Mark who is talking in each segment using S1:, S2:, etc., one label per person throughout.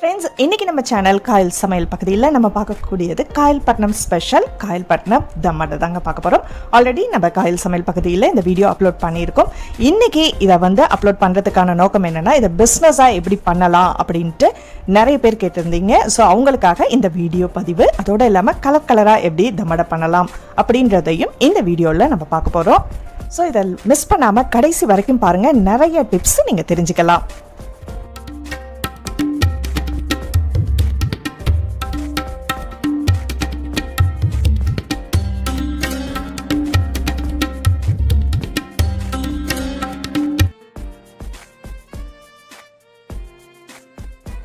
S1: Friends இன்னைக்கு நம்ம channel Kayal சமையல் பகுதியில் நம்ம பார்க்கக்கூடியது காயல்பட்டினம் ஸ்பெஷல் காயல்பட்டினம் தம்மடை தாங்க பார்க்க போகிறோம் ஆல்ரெடி நம்ம காயல் சமையல் பகுதியில் இந்த வீடியோ அப்லோட் பண்ணியிருக்கோம். இன்றைக்கி இதை வந்து அப்லோட் பண்ணுறதுக்கான நோக்கம் என்னென்னா இதை பிஸ்னஸாக எப்படி பண்ணலாம் அப்படின்ட்டு நிறைய பேர் கேட்டிருந்தீங்க. ஸோ அவங்களுக்காக இந்த வீடியோ பதிவு அதோடு இல்லாமல் கலர் கலராக எப்படி தம்மடை பண்ணலாம் அப்படின்றதையும் இந்த வீடியோவில் நம்ம பார்க்க போகிறோம் ஸோ இதை மிஸ் பண்ணாமல் கடைசி வரைக்கும் பாருங்கள் நிறைய டிப்ஸ் நீங்கள் தெரிஞ்சுக்கலாம்.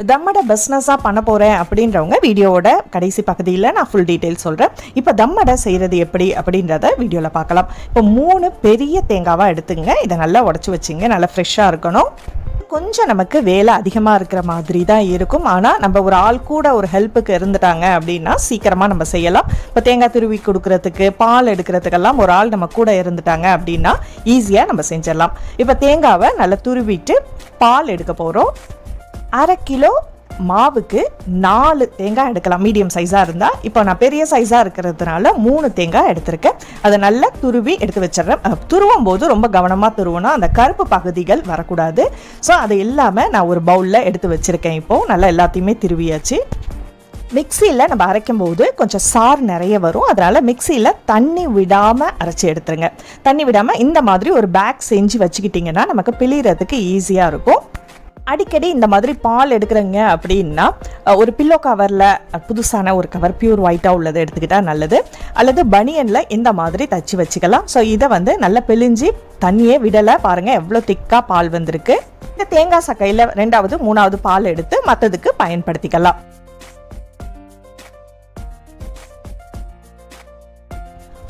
S1: தம்மட பிஸ்னஸாக பண்ண போகிறேன் அப்படின்றவங்க வீடியோவோட கடைசி பகுதியில் நான் ஃபுல் டீட்டெயில் சொல்கிறேன் இப்போ தம்மடை செய்கிறது எப்படி அப்படின்றத வீடியோவில் பார்க்கலாம். இப்போ மூணு பெரிய தேங்காவாக எடுத்துங்க. இதை நல்லா உடச்சி வச்சுங்க. நல்லா ஃப்ரெஷ்ஷாக இருக்கணும். கொஞ்சம் நமக்கு வேலை அதிகமாக இருக்கிற மாதிரி தான் இருக்கும். ஆனால் நம்ம ஒரு ஆள் கூட ஒரு ஹெல்ப்புக்கு இருந்துட்டாங்க அப்படின்னா சீக்கிரமாக நம்ம செய்யலாம். இப்போ தேங்காய் துருவி கொடுக்குறதுக்கு பால் எடுக்கிறதுக்கெல்லாம் ஒரு ஆள் நம்ம கூட இருந்துட்டாங்க அப்படின்னா ஈஸியாக நம்ம செஞ்சிடலாம். இப்போ தேங்காவை நல்லா துருவிட்டு பால் எடுக்க போகிறோம் அரை கிலோ மாவுக்கு நாலு தேங்காய் எடுக்கலாம். மீடியம் சைஸாக இருந்தால் இப்போ நான் பெரிய சைஸாக இருக்கிறதுனால மூணு தேங்காய் எடுத்திருக்கேன். அதை நல்லா துருவி எடுத்து வச்சிடுறேன். துருவும் போது ரொம்ப கவனமாக துருவணும் அந்த கருப்பு பகுதிகள் வரக்கூடாது. ஸோ அது இல்லாமல் நான் ஒரு பவுலில் எடுத்து வச்சுருக்கேன் இப்போது நல்லா எல்லாத்தையுமே திருவியாச்சு. மிக்சியில் நம்ம அரைக்கும் போது கொஞ்சம் சார் நிறைய வரும். அதனால் மிக்சியில் தண்ணி விடாமல் அரைச்சி எடுத்துருங்க. தண்ணி விடாமல் இந்த மாதிரி ஒரு பேக் செஞ்சு வச்சுக்கிட்டிங்கன்னா நமக்கு பிழிகிறதுக்கு ஈஸியாக இருக்கும். அடிக்கடி இந்த மாதிரி பால் எடுக்கிறீங்க அப்படின்னா ஒரு பில்லோ கவரில் புதுசான ஒரு கவர் பியூர் ஒயிட்டாக உள்ளதை எடுத்துக்கிட்டால் நல்லது. அல்லது பனியனில் இந்த மாதிரி தச்சு வச்சுக்கலாம். ஸோ இதை வந்து நல்லா பிழிஞ்சு தண்ணியே விடலை. பாருங்கள் எவ்வளோ திக்காக பால் வந்திருக்கு. இந்த தேங்காய் சக்கையில் ரெண்டாவது மூணாவது பால் எடுத்து மற்றதுக்கு பயன்படுத்திக்கலாம்.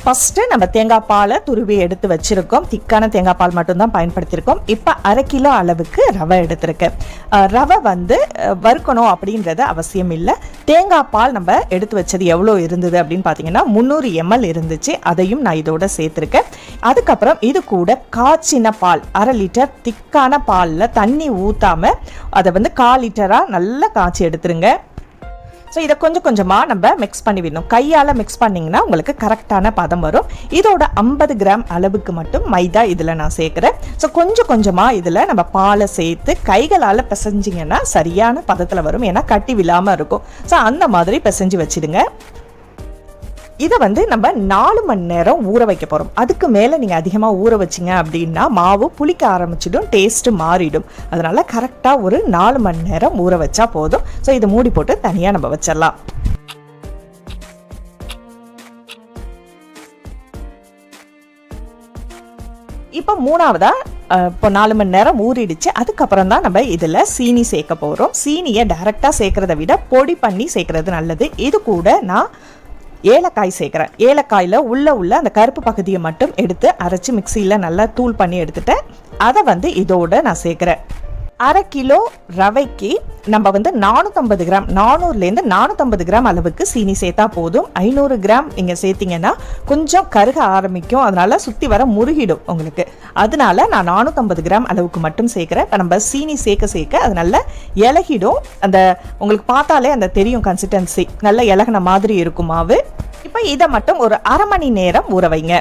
S1: ஃபஸ்ட்டு நம்ம தேங்காய் பாலை துருவி எடுத்து வச்சுருக்கோம். திக்கான தேங்காய் பால் மட்டும்தான் பயன்படுத்தியிருக்கோம். இப்போ அரை கிலோ அளவுக்கு ரவை எடுத்திருக்கேன். ரவை வந்து வறுக்கணும் அப்படின்றது அவசியம் இல்லை. தேங்காய் பால் நம்ம எடுத்து வச்சது எவ்வளோ இருந்தது அப்படின்னு பார்த்தீங்கன்னா முந்நூறு எம்எல் இருந்துச்சு. அதையும் நான் இதோட சேர்த்துருக்கேன். அதுக்கப்புறம் இது கூட காய்ச்சின பால் அரை லிட்டர் திக்கான பாலில் தண்ணி ஊற்றாமல் அதை வந்து கால் லிட்டராக நல்லா காய்ச்சி எடுத்துருங்க. ஸோ இதை கொஞ்சம் கொஞ்சமாக நம்ம மிக்ஸ் பண்ணி விடணும். கையால் மிக்ஸ் பண்ணிங்கன்னா உங்களுக்கு கரெக்டான பதம் வரும். இதோட ஐம்பது கிராம் அளவுக்கு மட்டும் மைதா இதில் நான் சேர்க்குறேன். ஸோ கொஞ்சம் கொஞ்சமாக இதில் நம்ம பாலை சேர்த்து கைகளால் பிசைஞ்சிங்கன்னா சரியான பதத்தில் வரும். ஏன்னா கட்டி விழாமல் இருக்கும். ஸோ அந்த மாதிரி பிசைஞ்சு வச்சிடுங்க. இதை வந்து நம்ம நாலு மணி நேரம் ஊற வைக்க போகிறோம் அதுக்கு மேலே நீங்கள் அதிகமாக ஊற வச்சிங்க அப்படின்னா மாவு புளிக்க ஆரம்பிச்சிடும் டேஸ்ட்டு மாறிடும். அதனால் கரெக்டாக ஒரு நாலு மணி நேரம் ஊற வச்சா போதும். ஸோ இதை மூடி போட்டு தனியாக நம்ம வச்சிடலாம். இப்போ மூணாவதா இப்போ நாலு மணி நேரம் ஊறிடுச்சு. அதுக்கப்புறம் தான் நம்ம இதில் சீனி சேர்க்க போகிறோம் சீனியை டைரெக்டாக சேர்க்குறத விட பொடி பண்ணி சேர்க்குறது நல்லது. இது கூட நான் ஏலக்காய் சேர்க்குறேன். ஏலக்காயில் உள்ளே உள்ள அந்த கருப்பு பகுதியை மட்டும் எடுத்து அரைச்சி மிக்சியில் நல்லா தூள் பண்ணி எடுத்துட்டேன். அதை வந்து இதோடு நான் சேர்க்குறேன். அரை கிலோ ரவைக்கு நம்ம வந்து நானூற்றம்பது கிராம் நானூறுலேருந்து நானூற்றம்பது கிராம் அளவுக்கு சீனி சேர்த்தா போதும். ஐநூறு கிராம் நீங்கள் சேர்த்திங்கன்னா கொஞ்சம் கருக ஆரம்பிக்கும். அதனால் சுற்றி வர முருகிடும் உங்களுக்கு. அதனால நான் நானூற்றம்பது கிராம் அளவுக்கு மட்டும் சேர்க்குறேன். இப்போ நம்ம சீனி சேர்க்க சேர்க்க அது நல்லா இலகிடும். அந்த உங்களுக்கு பார்த்தாலே அந்த தெரியும் கன்சிஸ்டன்சி நல்ல இலகின மாதிரி இருக்கும் மாவு. இப்போ இதை மட்டும் ஒரு அரை மணி நேரம் ஊற வைங்க.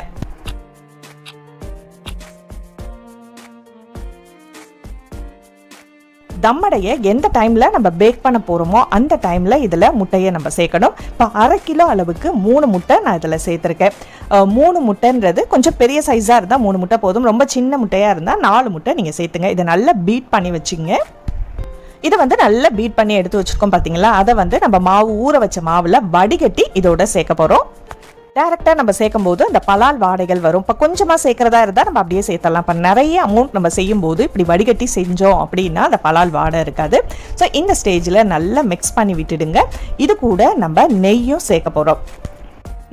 S1: தம்மடையை எந்த டைமில் நம்ம பேக் பண்ண போகிறோமோ அந்த டைமில் இதில் முட்டையை நம்ம சேர்க்கணும். இப்போ அரை கிலோ அளவுக்கு மூணு முட்டை நான் இதில் சேர்த்துருக்கேன். மூணு முட்டைன்றது கொஞ்சம் பெரிய சைஸாக இருந்தால் மூணு முட்டை போதும். ரொம்ப சின்ன முட்டையாக இருந்தால் நாலு முட்டை நீங்கள் சேர்த்துங்க. இதை நல்லா பீட் பண்ணி வச்சுங்க. இதை வந்து நல்லா பீட் பண்ணி எடுத்து வச்சுருக்கோம் பார்த்தீங்களா அதை வந்து நம்ம மாவு ஊற வச்ச மாவில் வடிகட்டி இதோட சேர்க்க போகிறோம் டேரெக்டாக நம்ம சேர்க்கும் போது அந்த பலால் வாடைகள் வரும். இப்போ கொஞ்சமாக சேர்க்குறதா இருந்தால் நம்ம அப்படியே சேர்த்தலாம் இப்போ நிறைய அமௌண்ட் நம்ம செய்யும்போது இப்படி வடிகட்டி செஞ்சோம் அப்படின்னா அந்த பலால் வாடை இருக்காது. ஸோ இந்த ஸ்டேஜில் நல்லா மிக்ஸ் பண்ணி விட்டுடுங்க. இது கூட நம்ம நெய்யும் சேர்க்க போகிறோம்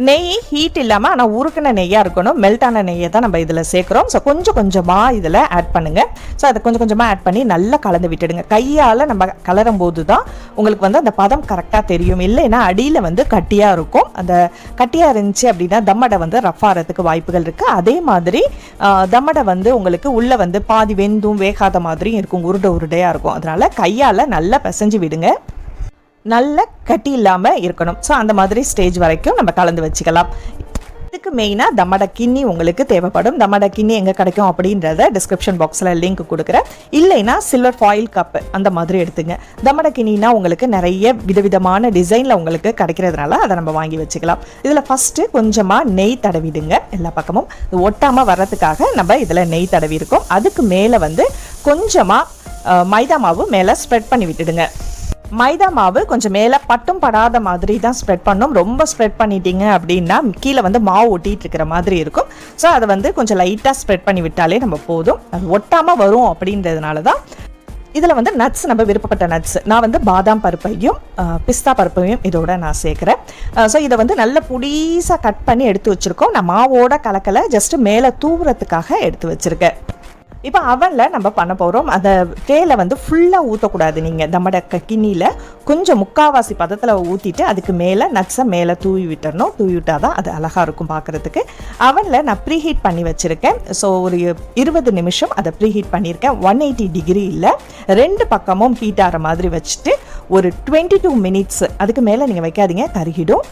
S1: நெய் ஹீட் இல்லாமல் ஆனால் உருக்கின நெய்யாக இருக்கணும். மெல்ட்டான நெய்யை தான் நம்ம இதில் சேர்க்குறோம். ஸோ கொஞ்சம் கொஞ்சமாக இதில் ஆட் பண்ணுங்கள் ஸோ அதை கொஞ்சம் கொஞ்சமாக ஆட் பண்ணி நல்லா கலந்து விட்டுடுங்க. கையால் நம்ம கலரும் போது தான் உங்களுக்கு வந்து அந்த பதம் கரெக்டாக தெரியும். இல்லைன்னா அடியில் வந்து கட்டியாக இருக்கும். அந்த கட்டியாக இருந்துச்சு அப்படின்னா தம்மடை வந்து ரஃப் ஆகிறதுக்கு வாய்ப்புகள் இருக்குது அதே மாதிரி தம்மடை வந்து உங்களுக்கு உள்ளே வந்து பாதி வெந்தும் வேகாத மாதிரியும் இருக்கும். உருண்டை உருண்டையாக இருக்கும். அதனால் கையால் நல்லா பிசைஞ்சு விடுங்க. நல்ல கட்டி இல்லாமல் இருக்கணும். ஸோ அந்த மாதிரி ஸ்டேஜ் வரைக்கும் நம்ம கலந்து வச்சுக்கலாம். இதுக்கு மெயினாக தமட கிண்ணி உங்களுக்கு தேவைப்படும். தம்மட கிண்ணி எங்கே கிடைக்கும் அப்படின்றத டிஸ்கிரிப்ஷன் பாக்ஸில் லிங்க் கொடுக்குறேன். இல்லைன்னா சில்வர் ஃபாயில் கப்பு அந்த மாதிரி எடுத்துங்க. தம்மட கிண்ணினா உங்களுக்கு நிறைய விதவிதமான டிசைனில் உங்களுக்கு கிடைக்கிறதுனால அதை நம்ம வாங்கி வச்சுக்கலாம். இதில் ஃபஸ்ட்டு கொஞ்சமாக நெய் தடவிடுங்க எல்லா பக்கமும். இது ஒட்டாமல் வர்றதுக்காக நம்ம இதில் நெய் தடவி இருக்கோம். அதுக்கு மேலே வந்து கொஞ்சமாக மைதா மாவு மேலே ஸ்ப்ரெட் பண்ணி விட்டுடுங்க. மைதா மாவு கொஞ்சம் மேலே பட்டும் படாத மாதிரி தான் ஸ்ப்ரெட் பண்ணும். ரொம்ப ஸ்ப்ரெட் பண்ணிட்டீங்க அப்படின்னா கீழே வந்து மாவு ஒட்டிகிட்டு இருக்கிற மாதிரி இருக்கும். ஸோ அதை வந்து கொஞ்சம் லைட்டாக ஸ்ப்ரெட் பண்ணி விட்டாலே நம்ம போதும். அது ஒட்டாமல் வரும் அப்படின்றதுனால தான் இதில் வந்து நட்ஸ் நம்ம விருப்பப்பட்ட நட்ஸ் நான் வந்து பாதாம் பருப்பையும் பிஸ்தா பருப்பையும் இதோட நான் சேர்க்குறேன். ஸோ இதை வந்து நல்ல புடீஸாக கட் பண்ணி எடுத்து வச்சுருக்கோம். நான் மாவோட கலக்கலை ஜஸ்ட் மேலே தூவுறதுக்காக எடுத்து வச்சுருக்கேன். இப்போ அவனில் நம்ம பண்ண போகிறோம் அந்த தேயிலை வந்து ஃபுல்லாக ஊற்றக்கூடாது நீங்கள் நம்மட கிண்ணியில் கொஞ்சம் முக்காவாசி பதத்தில் ஊற்றிட்டு அதுக்கு மேலே நட்ஸை மேலே தூவி விட்டுறணும். தூவி விட்டால் தான் அது அழகாக இருக்கும் பார்க்குறதுக்கு அவனில் நான் ப்ரீஹீட் பண்ணி வச்சுருக்கேன். ஸோ ஒரு இருபது நிமிஷம் அதை ப்ரீஹீட் பண்ணியிருக்கேன் ஒன் எயிட்டி டிகிரியில் ரெண்டு பக்கமும் ஹீட் ஆகிற மாதிரி வச்சுட்டு ஒரு டுவெண்ட்டி டூ மினிட்ஸ் அதுக்கு மேலே நீங்கள் வைக்காதீங்க. கருகிடும்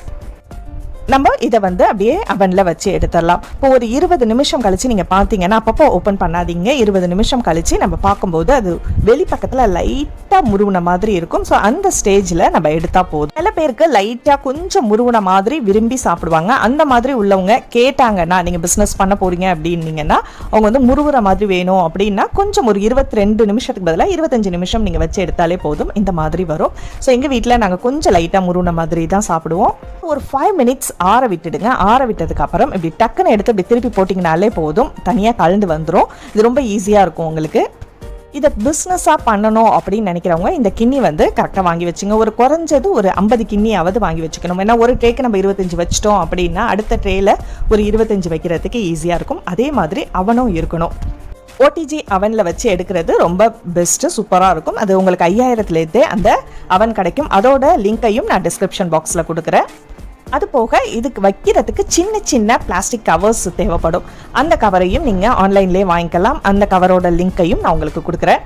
S1: நம்ம இதை வந்து அப்படியே அவனில் வச்சு எடுத்துடலாம். இப்போ ஒரு இருபது நிமிஷம் கழிச்சு நீங்கள் பார்த்தீங்கன்னா அப்பப்போ ஓப்பன் பண்ணாதீங்க. இருபது நிமிஷம் கழிச்சு நம்ம பார்க்கும்போது அது வெளிப்பக்கத்தில் லைட்டாக முருகின மாதிரி இருக்கும். ஸோ அந்த ஸ்டேஜில் நம்ம எடுத்தால் போதும். சில பேருக்கு லைட்டாக கொஞ்சம் முருகுன மாதிரி விரும்பி சாப்பிடுவாங்க. அந்த மாதிரி உள்ளவங்க கேட்டாங்கன்னா நீங்கள் பிஸ்னஸ் பண்ண போறீங்க அப்படின்னீங்கன்னா அவங்க வந்து முருகுற மாதிரி வேணும் அப்படின்னா கொஞ்சம் ஒரு இருபத்தி ரெண்டு நிமிஷத்துக்கு பதிலாக இருபத்தஞ்சு நிமிஷம் நீங்கள் வச்சு எடுத்தாலே போதும். இந்த மாதிரி வரும். ஸோ எங்கள் வீட்டில் நாங்கள் கொஞ்சம் லைட்டாக முருகுன மாதிரி தான் சாப்பிடுவோம். ஒரு ஃபைவ் மினிட்ஸ் ஆற விட்டுடுங்க. ஆற விட்டதுக்கு அப்புறம் இப்படி டக்குன்னு எடுத்து இப்படி திருப்பி போட்டிங்கனாலே போதும். தனியாக கலந்து வந்துடும் இது ரொம்ப ஈஸியாக இருக்கும் உங்களுக்கு. இதை பிஸ்னஸாக பண்ணணும் அப்படின்னு நினைக்கிறவங்க இந்த கிண்ணி வந்து கரெக்டாக வாங்கி வச்சுங்க. ஒரு குறைஞ்சது ஒரு ஐம்பது கிண்ணியாவது வாங்கி வச்சுக்கணும். ஏன்னா ஒரு ட்ரேக்கு நம்ம இருபத்தஞ்சு வச்சிட்டோம் அப்படின்னா அடுத்த ட்ரேயில் ஒரு இருபத்தஞ்சு வைக்கிறதுக்கு ஈஸியாக இருக்கும். அதே மாதிரி அவனும் இருக்கணும். ஓடிஜி அவனில் வச்சு எடுக்கிறது ரொம்ப பெஸ்ட்டு சூப்பராக இருக்கும். அது உங்களுக்கு ஐயாயிரத்துலேருந்தே அந்த அவன் கிடைக்கும். அதோட லிங்கையும் நான் டிஸ்கிரிப்ஷன் பாக்ஸில் கொடுக்குறேன். அது போக இதுக்கு வைக்கிறதுக்கு சின்ன சின்ன பிளாஸ்டிக் கவர்ஸ் தேவைப்படும். அந்த கவரையும் நீங்கள் ஆன்லைன்லேயே வாங்கிக்கலாம். அந்த கவரோட லிங்கையும் நான் உங்களுக்கு கொடுக்குறேன்.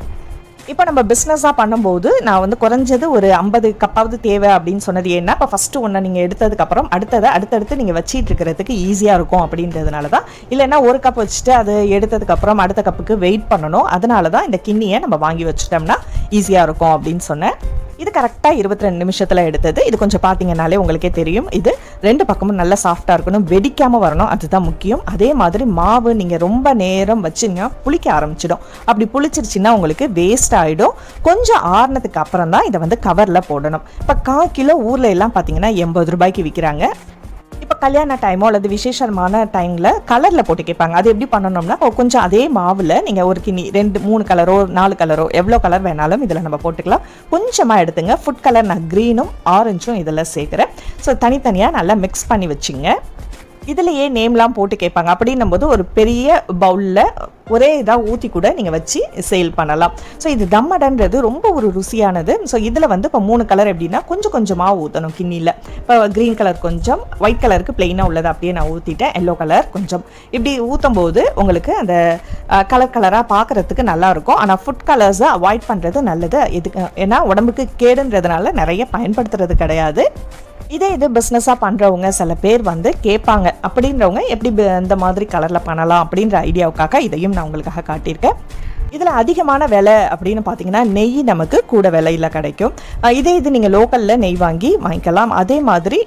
S1: இப்போ நம்ம பிஸ்னஸாக பண்ணும்போது நான் வந்து குறைஞ்சது ஒரு ஐம்பது கப்பாவது தேவை அப்படின்னு சொன்னது ஏன்னா இப்போ ஃபஸ்ட்டு ஒன்று நீங்கள் எடுத்ததுக்கப்புறம் அடுத்ததை அடுத்தடுத்து நீங்கள் வச்சிட்டு இருக்கிறதுக்கு ஈஸியாக இருக்கும் அப்படின்றதுனால தான். இல்லைன்னா ஒரு கப் வச்சுட்டு அது எடுத்ததுக்கப்புறம் அடுத்த கப்புக்கு வெயிட் பண்ணணும். அதனால தான் இந்த கிண்ணியை நம்ம வாங்கி வச்சுட்டோம்னா ஈஸியாக இருக்கும் அப்படின்னு சொன்னேன். இது கரெக்டாக இருபத்தி ரெண்டு நிமிஷத்தில் எடுத்தது. இது கொஞ்சம் பார்த்தீங்கன்னாலே உங்களுக்கே தெரியும். இது ரெண்டு பக்கமும் நல்லா சாஃப்டாக இருக்கணும். வெடிக்காமல் வரணும். அதுதான் முக்கியம். அதே மாதிரி மாவு நீங்கள் ரொம்ப நேரம் வச்சுங்க புளிக்க ஆரம்பிச்சிடும். அப்படி புளிச்சிருச்சுன்னா உங்களுக்கு வேஸ்ட் ஆகிடும் கொஞ்சம் ஆறுனதுக்கு அப்புறம் தான் இதை வந்து கவரில் போடணும். இப்போ கால் கிலோ ஊரில் எல்லாம் பார்த்தீங்கன்னா எண்பது ரூபாய்க்கு விற்கிறாங்க இப்போ கல்யாண டைமோ அல்லது விசேஷமான டைமில் கலரில் போட்டு கேட்பாங்க. அது எப்படி பண்ணணும்னா கொஞ்சம் அதே மாவில் நீங்கள் ஒரு கிண்ணி ரெண்டு மூணு கலரோ நாலு கலரோ எவ்வளோ கலர் வேணாலும் இதில் நம்ம போட்டுக்கலாம். கொஞ்சமாக எடுத்துங்க. ஃபுட் கலர் நான் க்ரீனும் ஆரஞ்சும் இதில் சேர்க்குறேன். ஸோ தனித்தனியாக நல்லா மிக்ஸ் பண்ணி வச்சுங்க. இதுலேயே நேம்லாம் போட்டு கேட்பாங்க. அப்படின்னும் போது ஒரு பெரிய பவுலில் ஒரே இதாக ஊற்றி கூட நீங்கள் வச்சு சேல் பண்ணலாம். ஸோ இது தம்மடன்றது ரொம்ப ஒரு ருசியானது. ஸோ இதில் வந்து இப்போ மூணு கலர் எப்படின்னா கொஞ்சம் கொஞ்சமாக ஊற்றணும் கிண்ணியில் இப்போ க்ரீன் கலர் கொஞ்சம் ஒயிட் கலருக்கு பிளெயினாக உள்ளது அப்படியே நான் ஊற்றிட்டேன் எல்லோ கலர் கொஞ்சம். இப்படி ஊற்றும் போது உங்களுக்கு அந்த கலர் கலராக பார்க்குறதுக்கு நல்லாயிருக்கும் ஆனால் ஃபுட் கலர்ஸை அவாய்ட் பண்ணுறது நல்லது. எதுக்கு ஏன்னா உடம்புக்கு கேடுன்றதுனால நிறைய பயன்படுத்துறது கிடையாது. இதே இது பிஸ்னஸாக பண்ணுறவங்க சில பேர் வந்து கேட்பாங்க. அப்படின்றவங்க எப்படி இந்த மாதிரி கலரில் பண்ணலாம் அப்படின்ற ஐடியாவுக்காக இதையும் நான் உங்களுக்காக காட்டியிருக்கேன். இதில் அதிகமான விலை அப்படின்னு பார்த்தீங்கன்னா நெய் நமக்கு கூட விலையில் கிடைக்கும். இதே இது நீங்கள் லோக்கலில் நெய் வாங்கி வாங்கிக்கலாம். அதே மாதிரி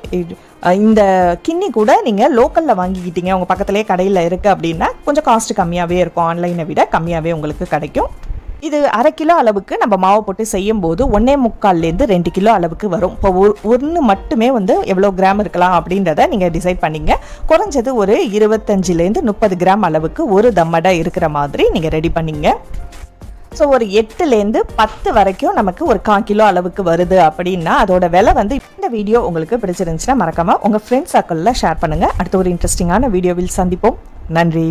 S1: இந்த கிண்ணி கூட நீங்கள் லோக்கலில் வாங்கிக்கிட்டீங்க. உங்கள் பக்கத்துலேயே கடையில் இருக்குது அப்படின்னா கொஞ்சம் காஸ்ட் கம்மியாகவே இருக்கும். ஆன்லைனை விட கம்மியாகவே உங்களுக்கு கிடைக்கும். இது அரை கிலோ அளவுக்கு நம்ம மாவு போட்டு செய்யும் போது ஒன்னே முக்கால்லேருந்து ரெண்டு கிலோ அளவுக்கு வரும். இப்போ ஒரு ஒன்று மட்டுமே வந்து எவ்வளோ கிராம் இருக்கலாம் அப்படின்றத நீங்கள் டிசைட் பண்ணிங்க. குறைஞ்சது ஒரு இருபத்தஞ்சிலேருந்து முப்பது கிராம் அளவுக்கு ஒரு தம்மடை இருக்கிற மாதிரி நீங்கள் ரெடி பண்ணிங்க. ஸோ ஒரு எட்டுலேருந்து பத்து வரைக்கும் நமக்கு ஒரு கால் கிலோ அளவுக்கு வருது அப்படின்னா அதோட விலை வந்து இந்த வீடியோ உங்களுக்கு பிடிச்சிருந்துச்சுன்னா மறக்காமல் உங்கள் ஃப்ரெண்ட்ஸ் சர்க்கிளில் ஷேர் பண்ணுங்கள் அடுத்த ஒரு இன்ட்ரெஸ்டிங்கான வீடியோவில் சந்திப்போம். நன்றி.